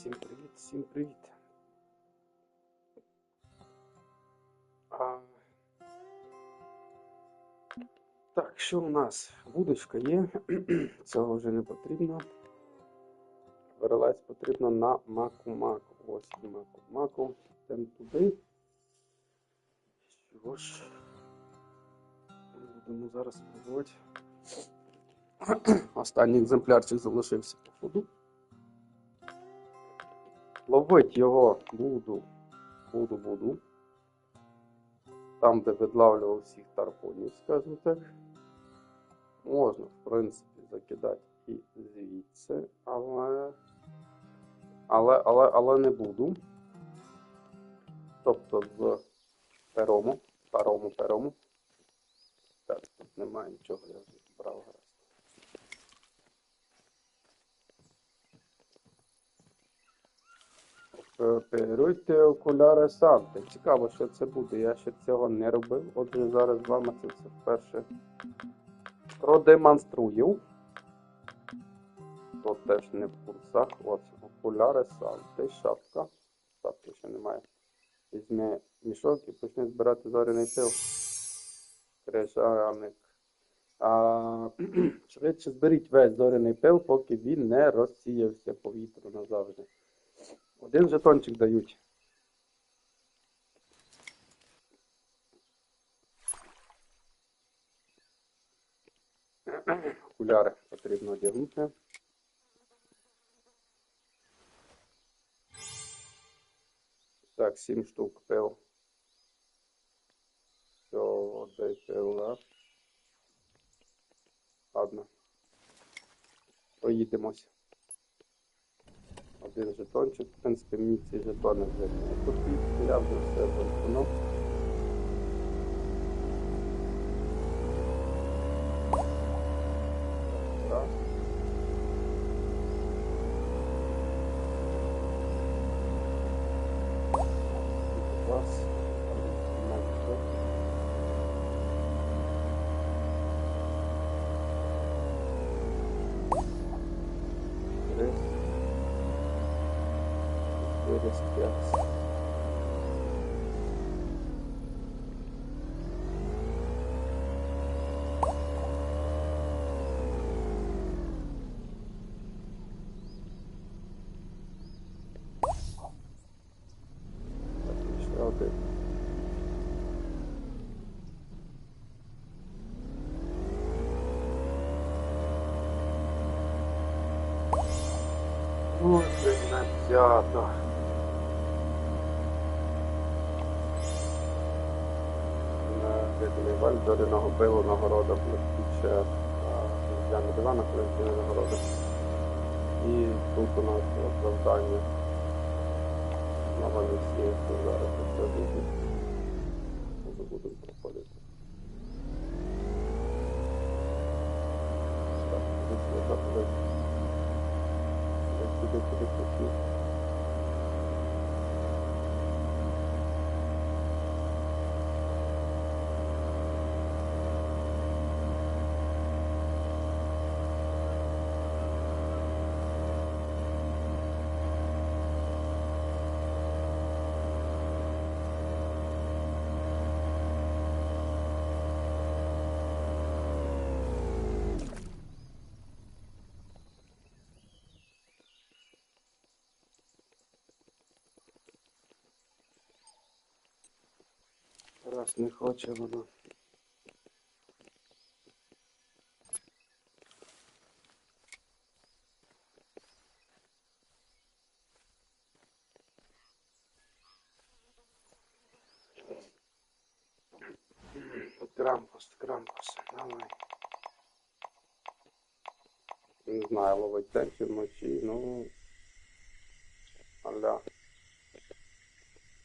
всім привіт, всім привіт. А... Так, що у нас? Вудочка є, цього вже не потрібно. Верелець потрібно на маку-маку. Ось маку-маку. Йдемо туди. Що ж, будемо зараз пробувати. Останній екземплярчик залишився походу. Ловить його буду, буду, буду. Там, де відлавлював всіх тарпонів, скажімо так. Можна, в принципі, закидати і звідси, але. Але, але, але не буду. Тобто з перому, парому, перому. Так, тут немає нічого, я вже брав Оперуйте окуляри Санти. Цікаво, що це буде. Я ще цього не робив. Отже, зараз з вами це все вперше продемонструю. Тут теж не в курсах. Ось окуляри Санти, шапка. Шапки ще немає. Візьме мішок і почне збирати зоряний пил. Крижаник. Швидше зберіть весь зоряний пил, поки він не розсіявся по вітру назавжди. Один жетончик дають. Окуляри потрібно одягнути. Так, сім штук пил. Все, дай пил, да? Ладно. Поїдемося. Один жетончик. В принципі, мені ці жетони вже не потрібні. Я вже все замкнув. Раз. Раз. Три. Ще. Ой, тринадцята. Виданий зоряного пилу нагорода для Різдвяна дивана, колекційна нагорода. І тут у нас оправдання. на всі зараз це буде. Може будемо проходити. Так, тут я так Сюди, сюди, сюди. Раз не хоче воно. Крампус, крампус, давай. Не знаю, ловить день чи вночі, ну. Аля.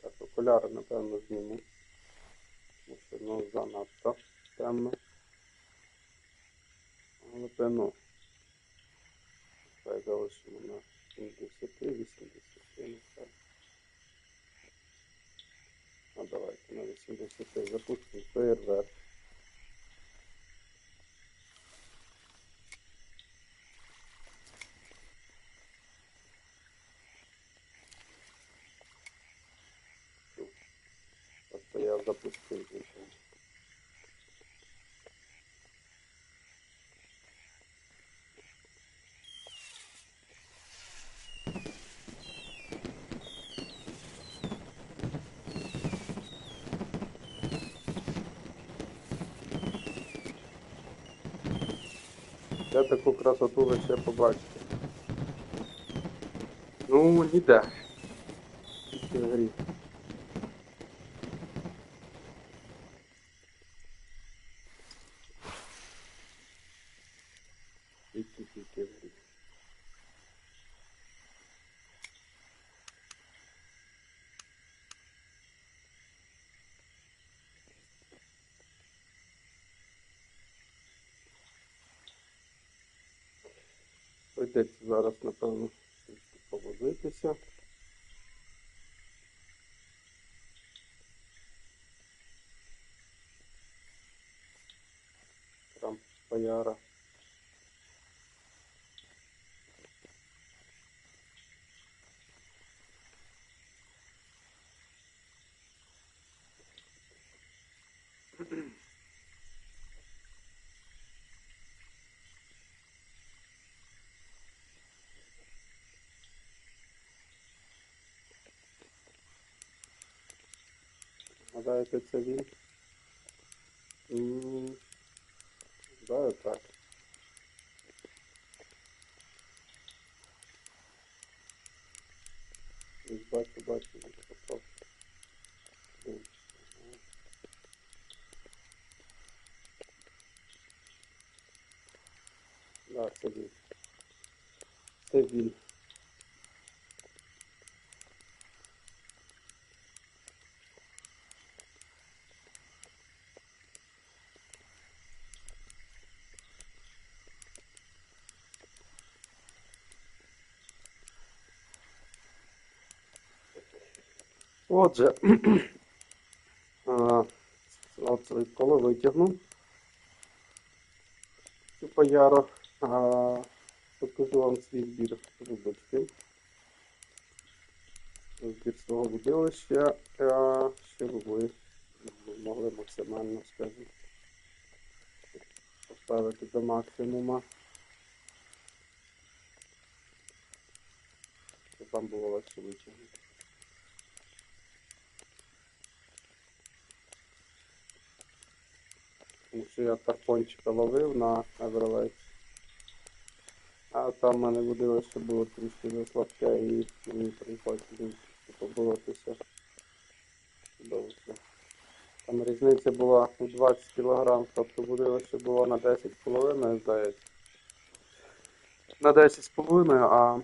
Так, окуляри, напевно, зніму. Що ну, занадто темно. Але певно. Хай залишимо на 73-80, нехай. А давайте на 80 запустимо фейерверк. то я запустив нічого. Таку красоту ви ще? Ну, ніде. Тільки в грі. Тільки тільки в грі. Прийдеться зараз, напевно, повозитися. Там паяра. Гадаєте, це він? М, Гадаю, так. Ось Бачу, бачу, він попав. М, ага. Отже, оце коли витягну цю пояру, покажу вам свій збір трубочки. Збір свого будилища, щоб ви могли максимально, скажімо, поставити до максимума. Щоб вам було легше витягнути. Тому що я тарпончика ловив на Евролейт. А там в мене водилося було трішки заслабке і мені приходить поборотися. довше. Там різниця була у 20 кг, тобто водилося було на 10,5, здається. На 10,5, а,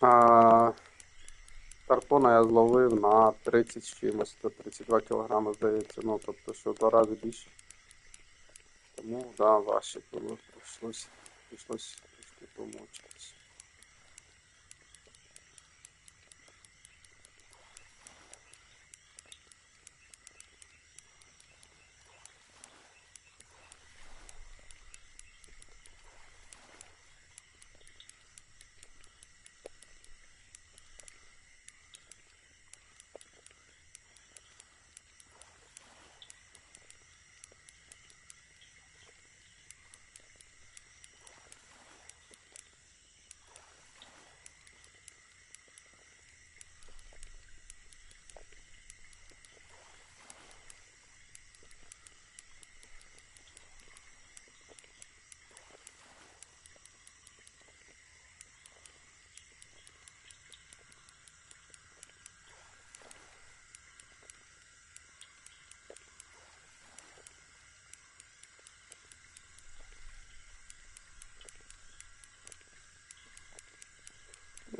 а Тарпона я зловив на 30 чимось, до 32 кг, здається, ну тобто що два рази більше. Тому, да, важче було, прийшлось, прийшлось трішки помучитися.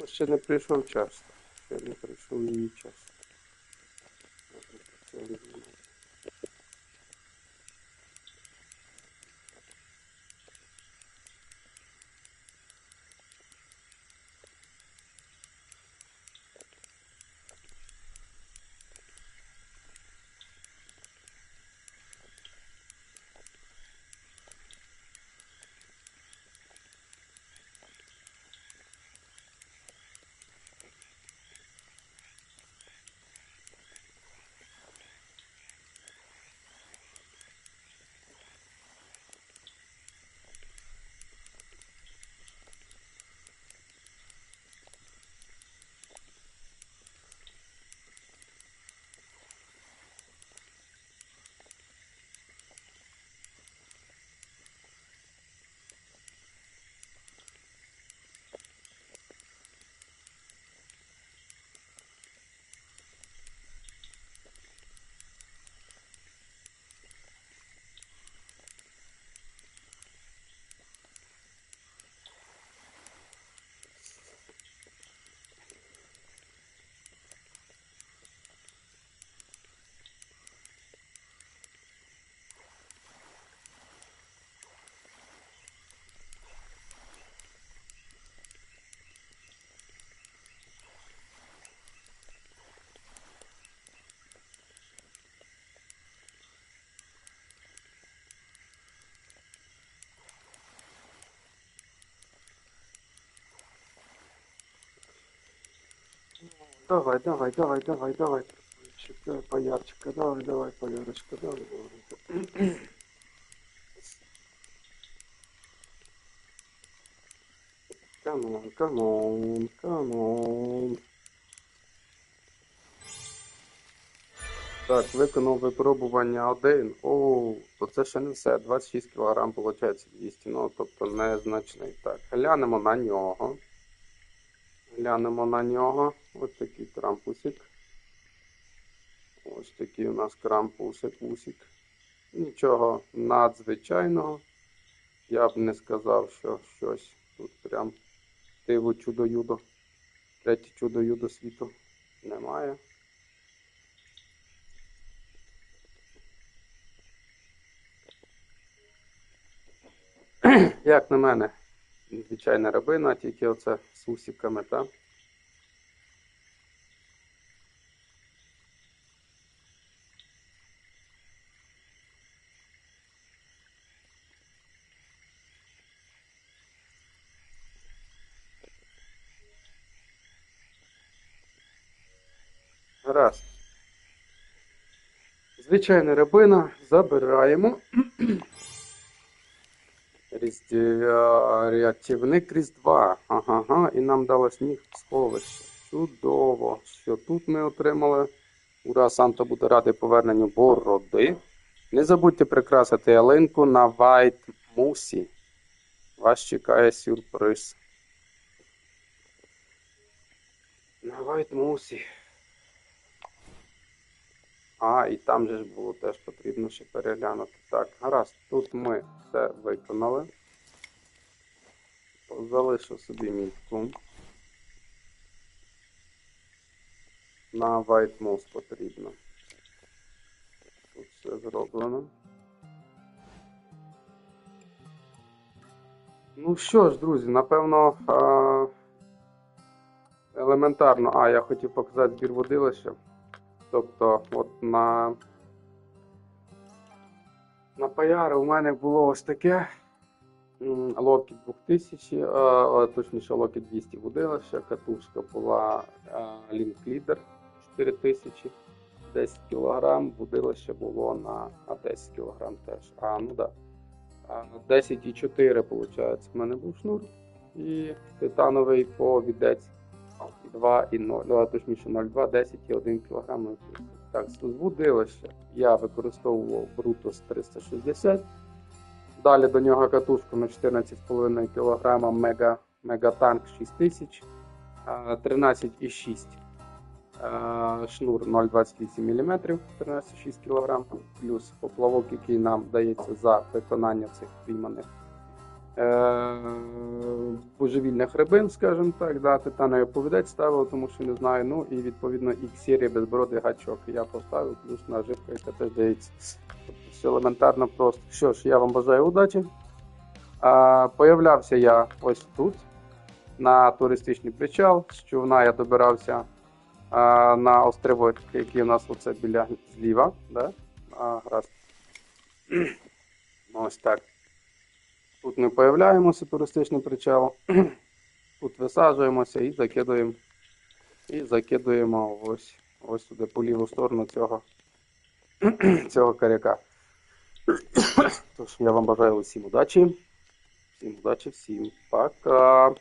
Ну, ще не прийшов час. Ще не прийшов її час. Давай, давай, давай, давай, давай. Чекай, Паярчика, давай, давай, Паярочка, давай, давай. Камон, камон, камон. Так, виконав випробування один. О, то це ще не все. 26 кг виходить 200, ну тобто незначний. Так, глянемо на нього. Глянемо на нього. Ось такий крампусик. Ось такий у нас крампусик, усик. Нічого надзвичайного. Я б не сказав, що щось тут прям диво чудо-юдо. Третє чудо-юдо світу немає. Як на мене, звичайна рабина, тільки оце усиками, так? Раз. Звичайна рабина забираємо. Рятівник Різдва. Ага, ага, і нам дало сніг сховище. Чудово. Що тут ми отримали? Ура, Санта буде радий поверненню бороди. Не забудьте прикрасити ялинку на Вайт Мусі. Вас чекає сюрприз. На Вайт Мусі. А, і там же ж було теж потрібно ще переглянути. Так, гаразд, тут ми все виконали. Залишу собі мітку. На White Mouse потрібно. Тут все зроблено. Ну що ж, друзі, напевно, елементарно. А, я хотів показати збір водилища. Тобто, от на, на Паяри у мене було ось таке. Локі 2000, а, точніше Локі 200 водилище, катушка була Link Leader 4000, 10 кг, водилище було на, на 10 кг теж. А, ну да. 10,4 виходить, в мене був шнур і титановий повідець 2,0, а точніше 0,2, 10 і 1 кг. Так, з вудилища я використовував Brutus 360. Далі до нього катушку на 14,5 кг Мега, Мегатанк 6000, 13,6 шнур 0,28 мм, 13,6 кг, плюс поплавок, який нам дається за виконання цих пійманих е, божевільних рибин, скажімо так, да, титановий повідець ставив, тому що не знаю. Ну і відповідно X-серія безбородий гачок я поставив, плюс наживка, яка теж дається. Тобто все елементарно просто. Що ж, я вам бажаю удачі. А, появлявся я ось тут, на туристичний причал. З човна я добирався а, на острівок, який у нас оце біля зліва. Да? А, гаразд. Ось так. Тут ми появляємося, туристичний причал. Тут висаджуємося і закидуємо. І закидуємо ось, ось сюди по ліву сторону цього, цього каряка. Тож я вам бажаю усім удачі. Всім удачі, всім пока.